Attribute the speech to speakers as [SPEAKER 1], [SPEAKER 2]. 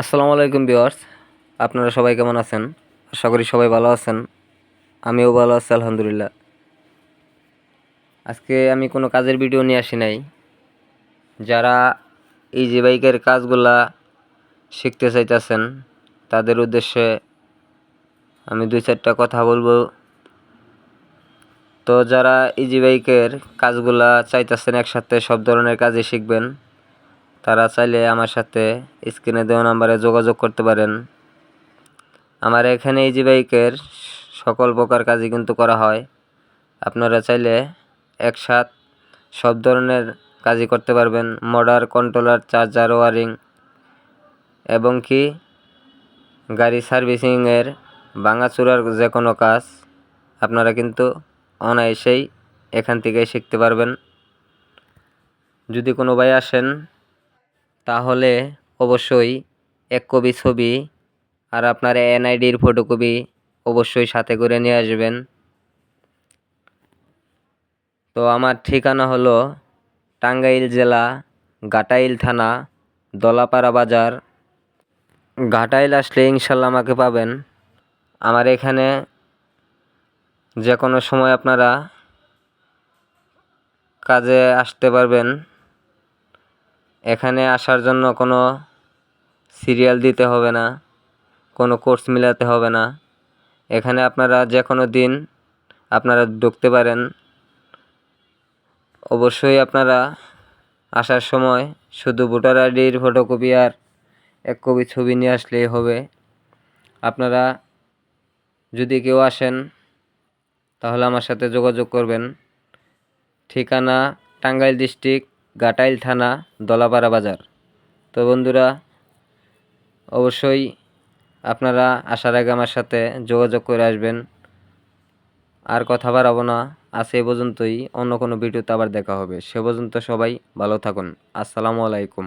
[SPEAKER 1] আসসালামু আলাইকুম বিওয়ার্স আপনারা সবাই কেমন আছেন? আশা করি সবাই ভালো আছেন। আমিও ভালো আছি, আলহামদুলিল্লাহ। আজকে আমি কোনো কাজের ভিডিও নিয়ে আসি নাই। যারা এই যে বাইকের কাজগুলা শিখতে চাইতেছেন, তাদের উদ্দেশ্যে আমি দুই চারটা কথা বলব। তো যারা ইজি বাইকের কাজগুলা চাইতেছেন, একসাথে সব ধরনের কাজই শিখবেন। তারা চাইলে আমার সাথে স্ক্রিনে দেওয়া নাম্বারে যোগাযোগ করতে পারেন। আমার এখানে ইজি বাইকের সকল প্রকার কাজই কিন্তু করা হয়। আপনারা চাইলে একসাথ সব ধরনের কাজই করতে পারবেন। মোডার কন্ট্রোলার চার্জার ওয়ারিং এবং কি গাড়ি সার্ভিসিংয়ের ভাঙাচুরার যে কোনো কাজ আপনারা কিন্তু অনায়াসেই এখান থেকে শিখতে পারবেন। যদি কোনো ভাই আসেন তাহলে অবশ্যই এক কপি ছবি আর আপনার এনআইডির ফটোকপি অবশ্যই সাথে করে নিয়ে আসবেন। তো আমার ঠিকানা হলো টাঙ্গাইল জেলা, ঘাটাইল থানা, দলাপাড়া বাজার। ঘাটাইল আসলে ইনশাল্লাহ আমাকে পাবেন। আমার এখানে যে কোনো সময় আপনারা কাজে আসতে পারবেন। এখানে আসার জন্য কোনো সিরিয়াল দিতে হবে না, কোনো কোর্স মিলাতে হবে না। এখানে আপনারা যে কোনো দিন আপনারা ঢুকতে পারেন। অবশ্যই আপনারা আসার সময় শুধু ভোটার আইডির ফটোকপি আর এক কপি ছবি নিয়ে আসলেই হবে। আপনারা যদি কেউ আসেন, তাহলে আমার সাথে যোগাযোগ করবেন। ঠিকানা, টাঙ্গাইল ডিস্ট্রিক্ট ঘাটাইল থানা, দলাপাড়া বাজার। তো বন্ধুরা, অবশ্যই আপনারা আসার আগে আমার সাথে যোগাযোগ করে আসবেন। আর কথা বাড়াবো না। আজ এ পর্যন্তই। অন্য কোনো ভিডিওতে আবার দেখা হবে। সে পর্যন্ত সবাই ভালো থাকুন। আসসালামু আলাইকুম।